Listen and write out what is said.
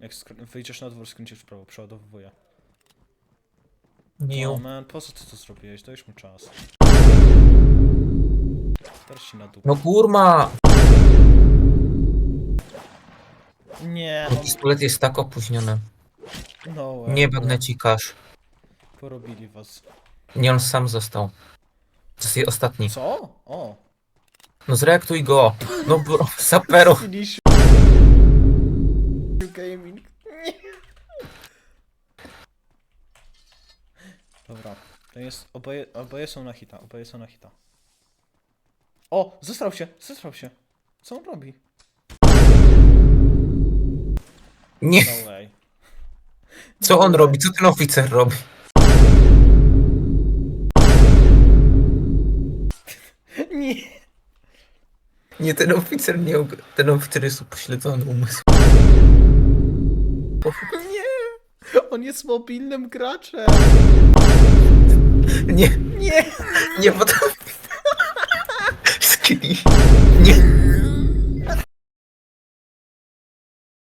Jak skr- wyjdziesz na dwór, skręcisz w prawo, przeładowuję. Nie. O man, po co ty to zrobiłeś? Dajesz mu czas. Ci na dół. No kurma! Nie, Ten pistolet jest tak opóźniony. on... No. Nie magnecikasz. Porobili was. Nie, on sam został. To jest jej ostatni. Co? O! No zreaktuj go! No bro, sapero! Finish. Gaming. Nie. Dobra. To jest... Oboje, oboje są na hita, oboje są na hita. O! Zestrał się! Zestrał się! Co on robi? Nie! No way. Co on robi? Co ten oficer robi? Nie! Nie, ten oficer nie... og- Ten oficer jest upośledzony umysł. Nie! On jest mobilnym graczem! Nie, Nie! nie potrafi. Skili. Nie.